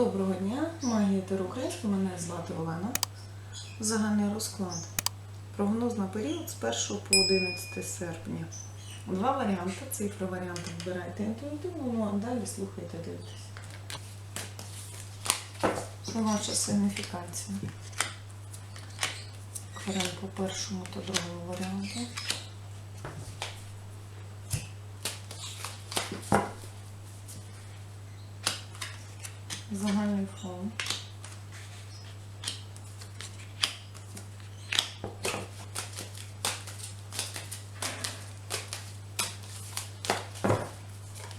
Доброго дня, магія Тер мене звати Олена. Загальний розклад. Прогноз на період з 1 по 11 серпня. Два варіанти. Цифри варіанти вибирайте інтуїтивно, ну а далі слухайте, дивитесь. Ваша сигніфікація. Варіант по першому та другому варіанту. Загальний фон.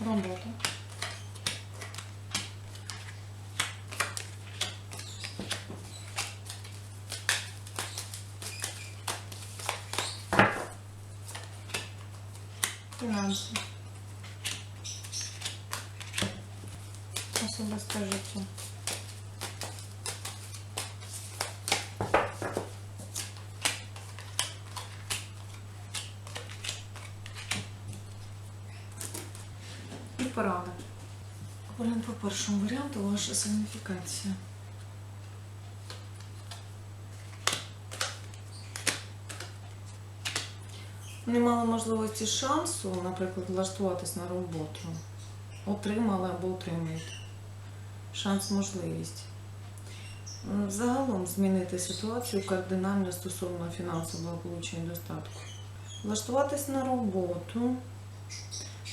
Робота. Фінанси. Особисте життя. І порада. Варіант по першому варіанту ваша сигніфікація. Не мали можливості шансу, наприклад, влаштуватись на роботу. Отримали або отримуєте. Шанс, можливість. Загалом змінити ситуацію кардинально стосовно фінансового получення достатку. Влаштуватись на роботу,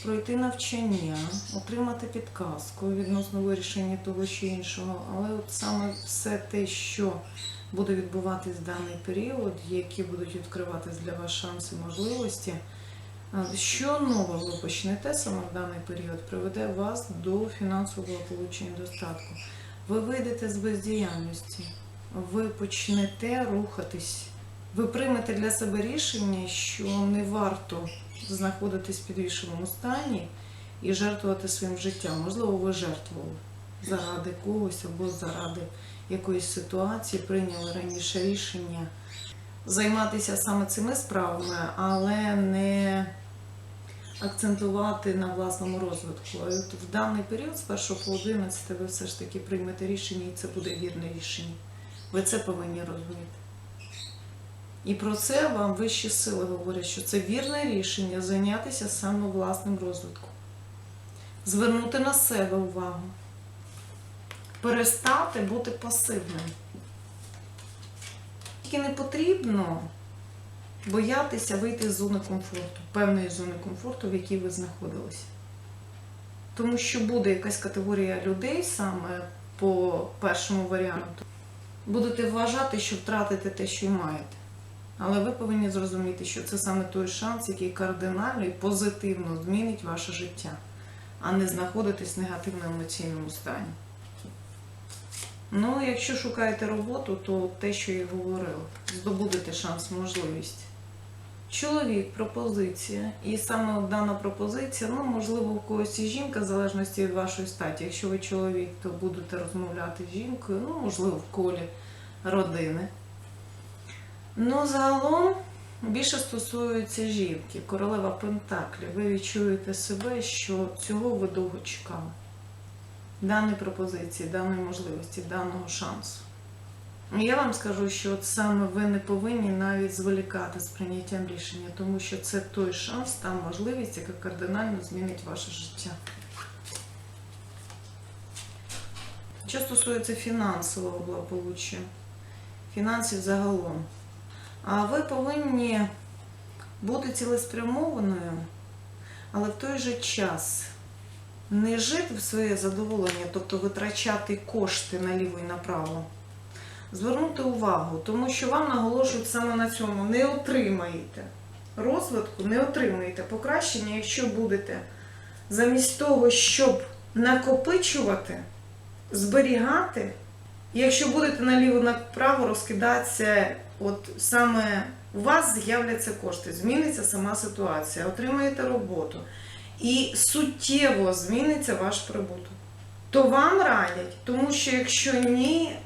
пройти навчання, отримати підказку відносно вирішення того чи іншого, але от саме все те, що буде відбуватись в даний період, які будуть відкриватись для вас шанси можливості, що нове ви почнете саме в даний період, приведе вас до фінансового получення достатку. Ви вийдете з бездіяльності, ви почнете рухатись, ви приймете для себе рішення, що не варто знаходитись в підвішеному стані і жертвувати своїм життям. Можливо, ви жертвували заради когось або заради якоїсь ситуації, прийняли раніше рішення займатися саме цими справами, але не акцентувати на власному розвитку. От в даний період з 1 по 11 ви все ж таки приймете рішення, і це буде вірне рішення. Ви це повинні розуміти. І про це вам вищі сили говорять, що це вірне рішення зайнятися саме власним розвитком, звернути на себе увагу, перестати бути пасивним. Тільки не потрібно боятися вийти з зони комфорту, певної зони комфорту, в якій ви знаходилися. Тому що буде якась категорія людей саме по першому варіанту, будете вважати, що втратите те, що маєте. Але ви повинні зрозуміти, що це саме той шанс, який кардинально і позитивно змінить ваше життя, а не знаходитись в негативному емоційному стані. Ну, якщо шукаєте роботу, то те, що я говорила, здобудете шанс, можливість. Чоловік, пропозиція. І саме дана пропозиція, ну, можливо, у когось і жінка, в залежності від вашої статі. Якщо ви чоловік, то будете розмовляти з жінкою, ну, можливо, в колі родини. Ну, загалом більше стосується жінки, королева Пентаклі. Ви відчуєте себе, що цього ви довго чекали. Даної пропозиції, даної можливості, даного шансу. Я вам скажу, що от саме ви не повинні навіть зволікати з прийняттям рішення, тому що це той шанс, та можливість, яка кардинально змінить ваше життя. Що стосується фінансового благополуччя, фінансів загалом, ви повинні бути цілеспрямованою, але в той же час не жити в своє задоволення, тобто витрачати кошти наліво і направо. Звернути увагу, тому що вам наголошують саме на цьому. Не отримаєте розвитку, не отримаєте покращення, якщо будете замість того, щоб накопичувати, зберігати, якщо будете наліво направо розкидатися, от саме у вас з'являться кошти, зміниться сама ситуація, отримаєте роботу і суттєво зміниться ваш прибуток. То вам радять, тому що якщо ні,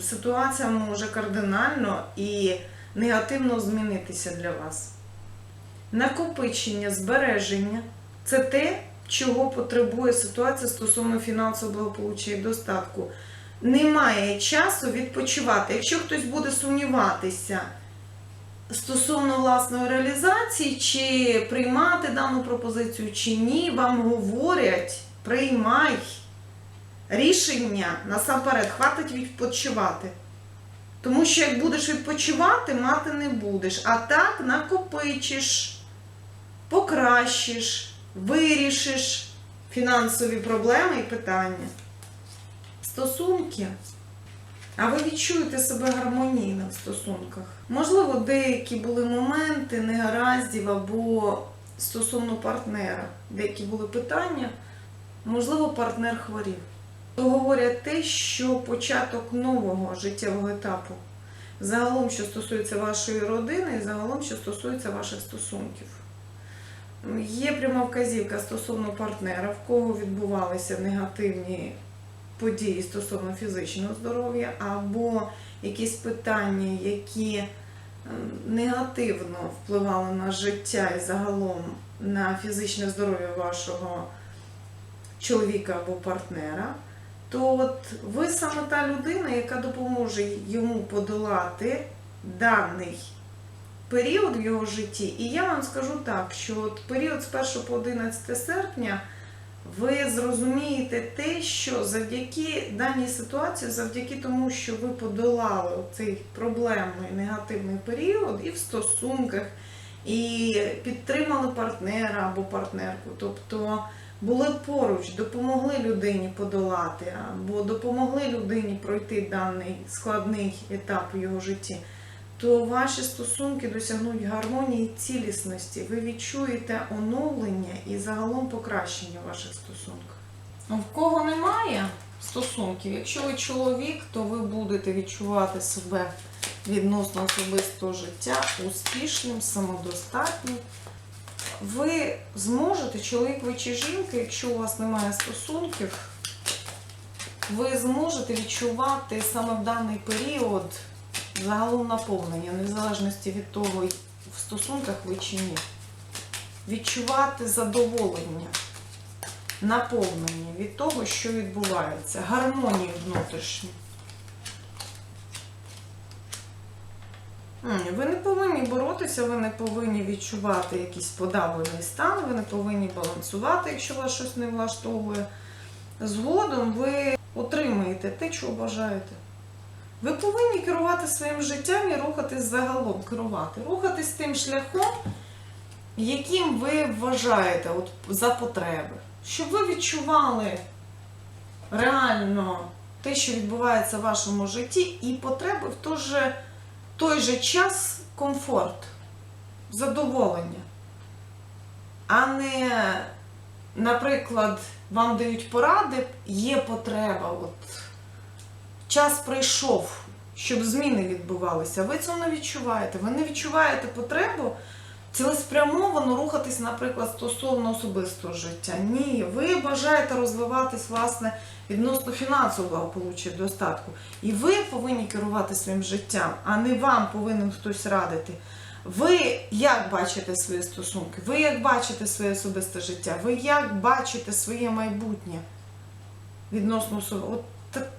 ситуація може кардинально і негативно змінитися для вас. Накопичення, збереження це те, чого потребує ситуація стосовно фінансового благополуччя і достатку. Немає часу відпочивати. Якщо хтось буде сумніватися стосовно власної реалізації, чи приймати дану пропозицію, чи ні, вам говорять, приймай рішення насамперед, хватить відпочивати. Тому що як будеш відпочивати, мати не будеш. А так накопичиш, покращиш, вирішиш фінансові проблеми і питання. Стосунки. А ви відчуєте себе гармонійно в стосунках. Можливо, деякі були моменти негараздів або стосовно партнера, деякі були питання, можливо, партнер хворів. То говорять те, що початок нового життєвого етапу, загалом, що стосується вашої родини, і загалом, що стосується ваших стосунків. Є пряма вказівка стосовно партнера, в кого відбувалися негативні події стосовно фізичного здоров'я, або якісь питання, які негативно впливали на життя і загалом на фізичне здоров'я вашого чоловіка або партнера, то от ви саме та людина, яка допоможе йому подолати даний період в його житті. І я вам скажу так, що от період з 1 по 11 серпня ви зрозумієте те, що завдяки даній ситуації, завдяки тому, що ви подолали цей проблемний негативний період і в стосунках, і підтримали партнера або партнерку, тобто були поруч, допомогли людині подолати, або допомогли людині пройти даний складний етап у його житті то ваші стосунки досягнуть гармонії цілісності. Ви відчуєте оновлення і загалом покращення ваших стосунках. В кого немає стосунків, якщо ви чоловік, то ви будете відчувати себе відносно особистого життя успішним, самодостатнім. Ви зможете, чоловік ви чи жінка, якщо у вас немає стосунків, ви зможете відчувати саме в даний період загалом наповнення, незалежності від того, в стосунках ви чи ні. Відчувати задоволення, наповнення від того, що відбувається, гармонію внутрішню. Ви не повинні боротися, ви не повинні відчувати якийсь подавлений стан, ви не повинні балансувати, якщо вас щось не влаштовує. Згодом ви отримаєте те, чого бажаєте. Ви повинні керувати своїм життям і рухатись загалом, керувати, рухатись тим шляхом, яким ви вважаєте от, за потреби. Щоб ви відчували реально те, що відбувається в вашому житті, і потреби в той же, той же час комфорт, задоволення. А не, наприклад, вам дають поради, є потреба. От, час прийшов, щоб зміни відбувалися. Ви цього не відчуваєте. Ви не відчуваєте потребу цілеспрямовано рухатись, наприклад, стосовно особистого життя. Ні, ви бажаєте розвиватись, власне, відносно фінансового благополуччя, достатку. І ви повинні керувати своїм життям, а не вам повинен хтось радити. Ви як бачите свої стосунки? Ви як бачите своє особисте життя? Ви як бачите своє майбутнє відносно? От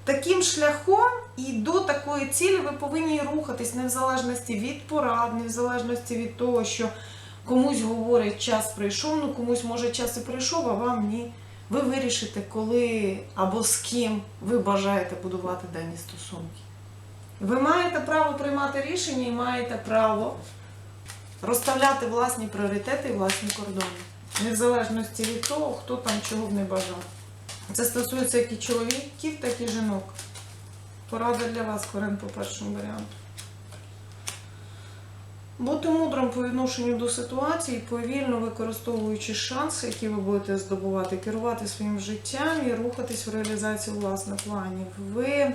таким шляхом і до такої цілі ви повинні рухатись не в залежності від порад, не в залежності від того, що комусь говорять, час прийшов, ну комусь може час і прийшов, а вам ні. Ви вирішите, коли або з ким ви бажаєте будувати дані стосунки. Ви маєте право приймати рішення і маєте право розставляти власні пріоритети і власні кордони. Не в залежності від того, хто там чого б не бажав. Це стосується як і чоловіків, так і жінок. Порада для вас, Корен, по першому варіанту. Бути мудрим по відношенню до ситуації, повільно використовуючи шанси, які ви будете здобувати, керувати своїм життям і рухатись в реалізацію власних планів. Ви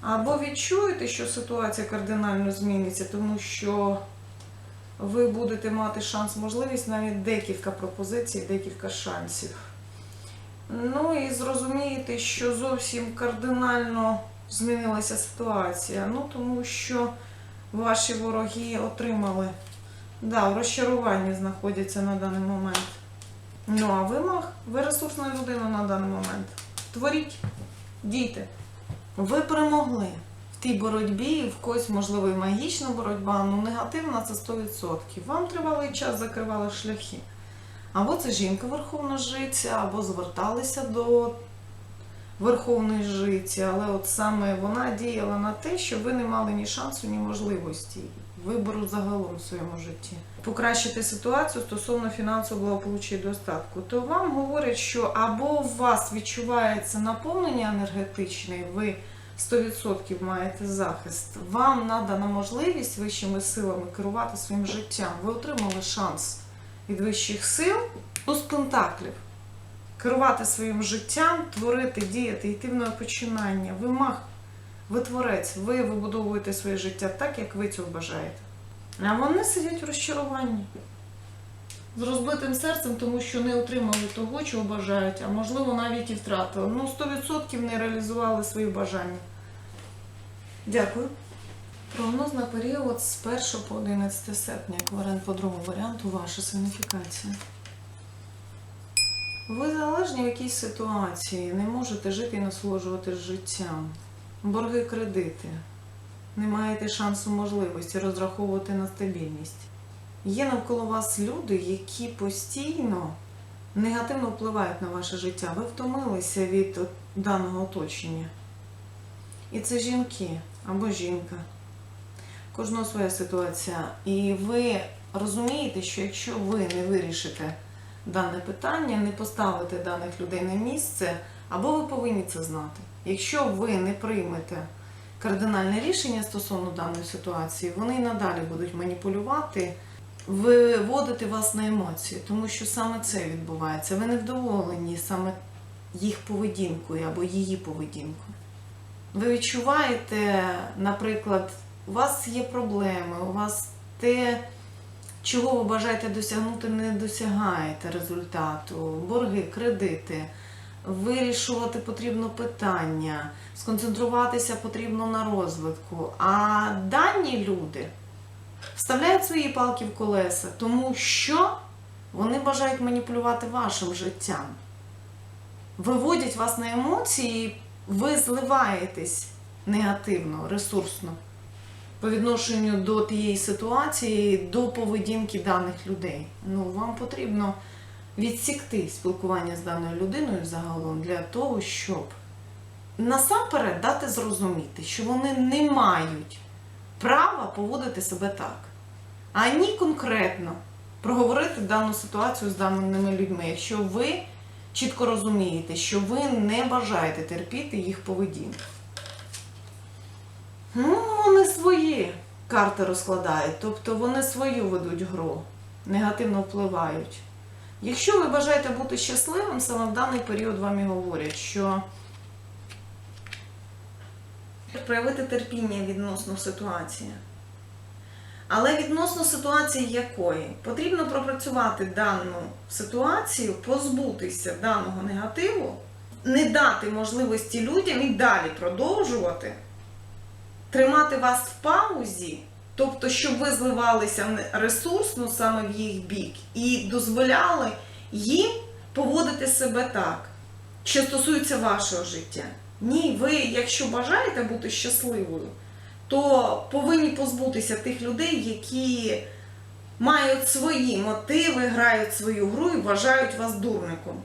або відчуєте, що ситуація кардинально зміниться, тому що ви будете мати шанс, можливість навіть декілька пропозицій, декілька шансів. Ну і зрозумієте, що зовсім кардинально змінилася ситуація. Ну тому що ваші вороги отримали, да, в розчаруванні знаходяться на даний момент. Ну, а ви маг, ви ресурсна людина на даний момент. Творіть, дійте. Ви перемогли в тій боротьбі, в когось, можливо, і магічна боротьба, ну негативна це 100%. Вам тривалий час закривали шляхи. Або це жінка верховна жиця, або зверталися до верховної жиці, але от саме вона діяла на те, що ви не мали ні шансу, ні можливості вибору загалом в своєму житті. Покращити ситуацію стосовно фінансового благополуччя і достатку, то вам говорять, що або у вас відчувається наповнення енергетичне, ви 100% маєте захист, вам надана можливість вищими силами керувати своїм життям. Ви отримали шанс від вищих сил туз пентаклів. Керувати своїм життям, творити, діяти, йти в нове починання. Ви маг, ви творець, ви вибудовуєте своє життя так, як ви цього бажаєте. А вони сидять в розчаруванні. З розбитим серцем, тому що не отримали того, чого бажають, а можливо навіть і втратили. Ну, 100% не реалізували свої бажання. Дякую. Прогноз на період з 1 по 11 серпня, як по другому варіанту, ваша сигніфікація. Ви залежні в якійсь ситуації, не можете жити і насолоджуватись життям. Борги кредити. Не маєте шансу можливості розраховувати на стабільність. Є навколо вас люди, які постійно негативно впливають на ваше життя. Ви втомилися від даного оточення. І це жінки або жінка. Кожного своя ситуація. І ви розумієте, що якщо ви не вирішите дане питання, не поставите даних людей на місце, або ви повинні це знати. Якщо ви не приймете кардинальне рішення стосовно даної ситуації, вони надалі будуть маніпулювати, виводити вас на емоції, тому що саме це відбувається. Ви невдоволені саме їх поведінкою або її поведінкою. Ви відчуваєте, наприклад, у вас є проблеми, у вас те, чого ви бажаєте досягнути, не досягаєте результату, борги, кредити. Вирішувати потрібно питання, сконцентруватися потрібно на розвитку. А дані люди вставляють свої палки в колеса, тому що вони бажають маніпулювати вашим життям. Виводять вас на емоції, ви зливаєтесь негативно, ресурсно по відношенню до тієї ситуації, до поведінки даних людей. Ну, вам потрібно відсікти спілкування з даною людиною загалом для того, щоб насамперед дати зрозуміти, що вони не мають права поводити себе так, ані конкретно проговорити дану ситуацію з даними людьми, якщо ви чітко розумієте, що ви не бажаєте терпіти їх поведінку. Свої карти розкладають, тобто вони свою ведуть гру, негативно впливають. Якщо ви бажаєте бути щасливим, саме в даний період вам і говорять, що проявити терпіння відносно ситуації. Але відносно ситуації якої потрібно пропрацювати дану ситуацію, позбутися даного негативу, не дати можливості людям і далі продовжувати, тримати вас в паузі, тобто, щоб ви зливалися ресурсно саме в їх бік і дозволяли їм поводити себе так, що стосується вашого життя. Ні, ви, якщо бажаєте бути щасливою, то повинні позбутися тих людей, які мають свої мотиви, грають свою гру і вважають вас дурником.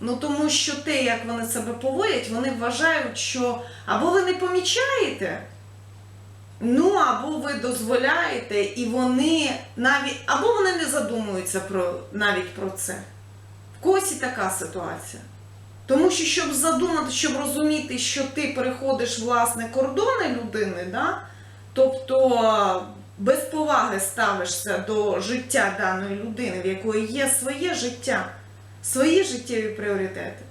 Ну тому що те, як вони себе поводять, вони вважають, що або ви не помічаєте, ну або ви дозволяєте, і вони навіть або вони не задумуються про навіть про це. В когось і така ситуація. Тому що, щоб задумати, щоб розуміти, що ти переходиш власне кордони людини, да? тобто без поваги ставишся до життя даної людини, в якої є своє життя, свої життєві пріоритети,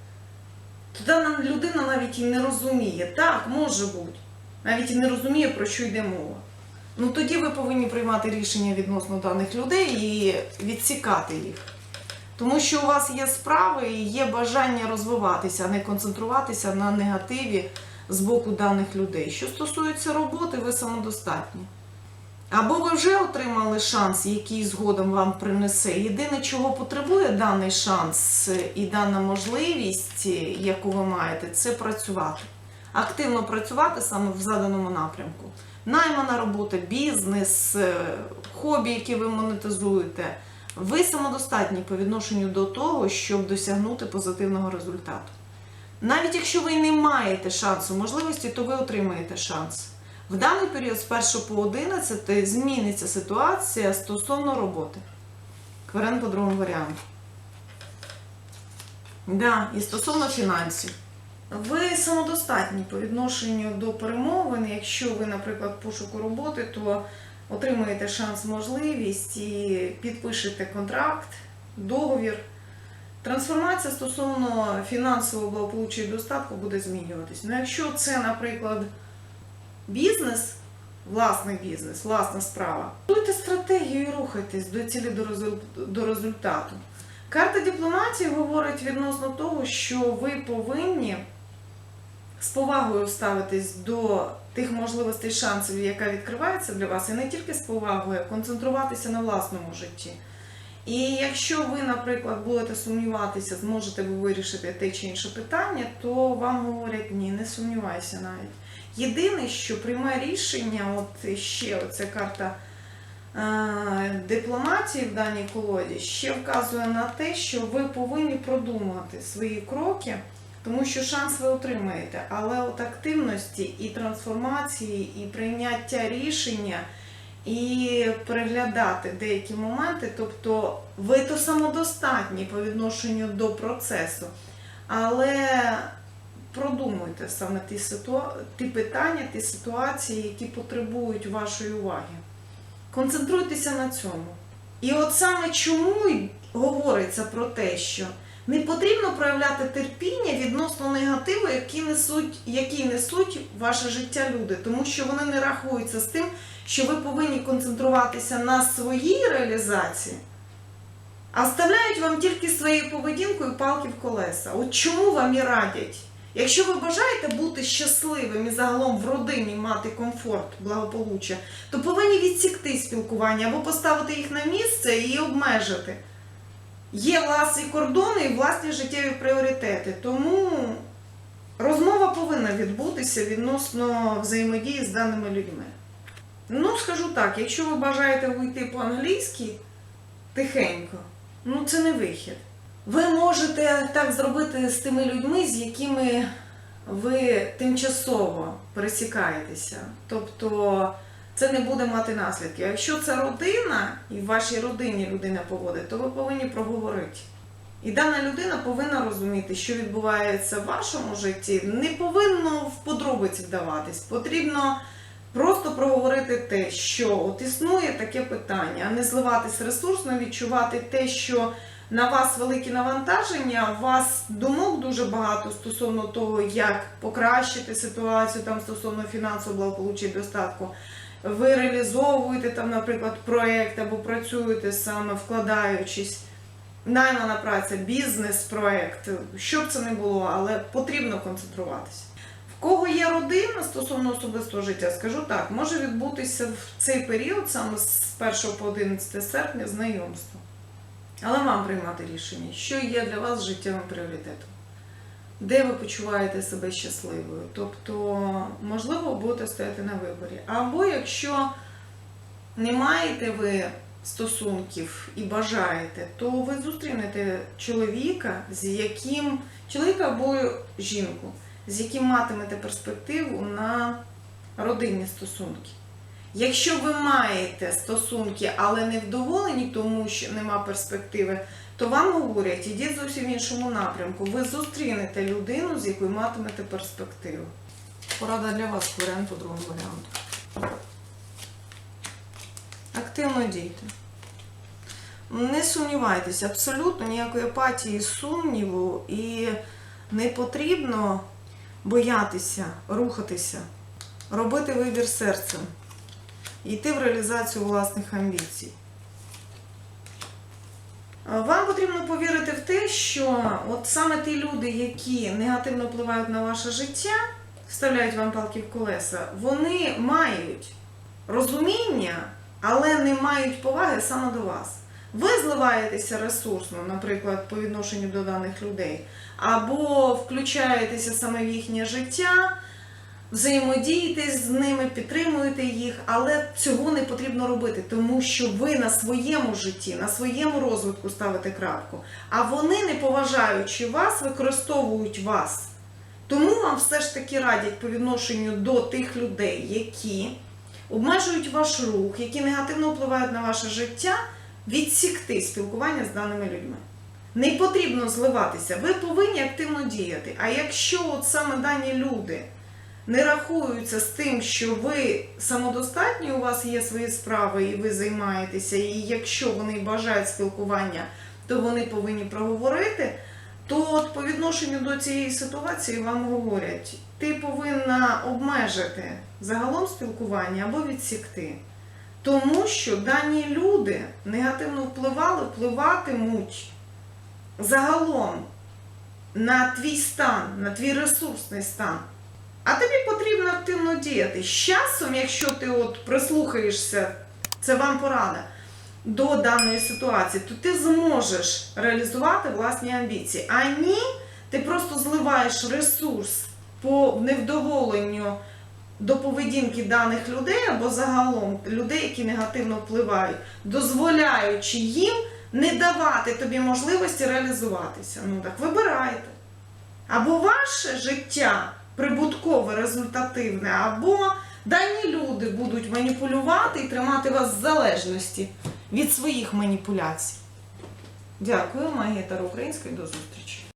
то дана людина навіть і не розуміє. Так, може бути, навіть і не розуміє, про що йде мова. Ну тоді ви повинні приймати рішення відносно даних людей і відсікати їх. Тому що у вас є справи і є бажання розвиватися, а не концентруватися на негативі з боку даних людей. Що стосується роботи, ви самодостатні. Або ви вже отримали шанс, який згодом вам принесе. Єдине, чого потребує даний шанс і дана можливість, яку ви маєте, це працювати. Активно працювати саме в заданому напрямку. Наймана робота, бізнес, е, хобі, які ви монетизуєте. Ви самодостатні по відношенню до того, щоб досягнути позитивного результату. Навіть якщо ви не маєте шансу, можливості, то ви отримаєте шанс. В даний період з 1 по 11 зміниться ситуація стосовно роботи. Кварен по другому варіанту. Да, і стосовно фінансів. Ви самодостатні по відношенню до перемовин. Якщо ви, наприклад, пошуку роботи, то отримаєте шанс, можливість і підпишете контракт, договір. Трансформація стосовно фінансового благополуччя і достатку буде змінюватись. Ну, якщо це, наприклад, бізнес, власний бізнес, власна справа, будуйте стратегію і рухайтесь до цілі до результату. Карта дипломатії говорить відносно того, що ви повинні з повагою ставитись до тих можливостей шансів, яка відкривається для вас, і не тільки з повагою, а концентруватися на власному житті. І якщо ви, наприклад, будете сумніватися, зможете ви вирішити те чи інше питання, то вам говорять ні, не сумнівайся навіть. Єдине, що приймає рішення, от ще оця карта е, дипломатії в даній колоді, ще вказує на те, що ви повинні продумати свої кроки, тому що шанс ви отримаєте. Але от активності і трансформації, і прийняття рішення і переглядати деякі моменти, тобто ви то самодостатні по відношенню до процесу, але продумуйте саме ті, ситуа... ті питання, ті ситуації, які потребують вашої уваги. Концентруйтеся на цьому. І от саме чому говориться про те, що не потрібно проявляти терпіння відносно негативу, які несуть, які несуть ваше життя люди, тому що вони не рахуються з тим, що ви повинні концентруватися на своїй реалізації, а вставляють вам тільки своєю поведінкою палки в колеса. От чому вам і радять? Якщо ви бажаєте бути щасливим і загалом в родині мати комфорт, благополуччя, то повинні відсікти спілкування або поставити їх на місце і обмежити. Є власні кордони і власні життєві пріоритети. Тому розмова повинна відбутися відносно взаємодії з даними людьми. Ну, скажу так, якщо ви бажаєте вийти по-англійськи тихенько, ну це не вихід. Ви можете так зробити з тими людьми, з якими ви тимчасово пересікаєтеся. Тобто це не буде мати наслідків. Якщо це родина і в вашій родині людина поводить, то ви повинні проговорити. І дана людина повинна розуміти, що відбувається в вашому житті. Не повинно в подробиці вдаватись. Потрібно просто проговорити те, що от існує таке питання, а не зливатись ресурсно, відчувати те, що на вас великі навантаження, у вас думок дуже багато стосовно того, як покращити ситуацію там стосовно фінансового благополуччя і достатку. Ви реалізовуєте там, наприклад, проєкт або працюєте саме вкладаючись. Наймана праця, бізнес-проєкт, що б це не було, але потрібно концентруватися. В кого є родина стосовно особистого життя, скажу так, може відбутися в цей період, саме з 1 по 11 серпня, знайомство. Але вам приймати рішення, що є для вас життєвим пріоритетом, де ви почуваєте себе щасливою. Тобто, можливо, будете стояти на виборі. Або якщо не маєте ви стосунків і бажаєте, то ви зустрінете чоловіка, з яким чоловіка або жінку, з яким матимете перспективу на родинні стосунки. Якщо ви маєте стосунки, але не вдоволені, тому що нема перспективи, то вам говорять, ідіть зовсім в іншому напрямку. Ви зустрінете людину, з якою матимете перспективу. Порада для вас, варіант по другому варіанту. Активно дійте. Не сумнівайтеся, абсолютно ніякої апатії, сумніву, і не потрібно боятися, рухатися, робити вибір серцем, йти в реалізацію власних амбіцій. Вам потрібно повірити в те, що от саме ті люди, які негативно впливають на ваше життя, вставляють вам палки в колеса, вони мають розуміння але не мають поваги саме до вас. Ви зливаєтеся ресурсно, наприклад, по відношенню до даних людей, або включаєтеся саме в їхнє життя, взаємодієте з ними, підтримуєте їх, але цього не потрібно робити, тому що ви на своєму житті, на своєму розвитку ставите крапку, а вони, не поважаючи вас, використовують вас. Тому вам все ж таки радять по відношенню до тих людей, які обмежують ваш рух, які негативно впливають на ваше життя, відсікти спілкування з даними людьми. Не потрібно зливатися, ви повинні активно діяти. А якщо от саме дані люди не рахуються з тим, що ви самодостатні, у вас є свої справи і ви займаєтеся, і якщо вони бажають спілкування, то вони повинні проговорити, то от по відношенню до цієї ситуації вам говорять, ти повинна обмежити загалом спілкування або відсікти. Тому що дані люди негативно впливали, впливатимуть загалом на твій стан, на твій ресурсний стан. А тобі потрібно активно діяти. З часом, якщо ти от прислухаєшся, це вам порада до даної ситуації, то ти зможеш реалізувати власні амбіції. А ні, ти просто зливаєш ресурс по невдоволенню до поведінки даних людей або загалом людей, які негативно впливають, дозволяючи їм не давати тобі можливості реалізуватися. Ну так вибирайте. Або ваше життя прибуткове, результативне, або дані люди будуть маніпулювати і тримати вас в залежності від своїх маніпуляцій. Дякую, Магія Таро Української. До зустрічі.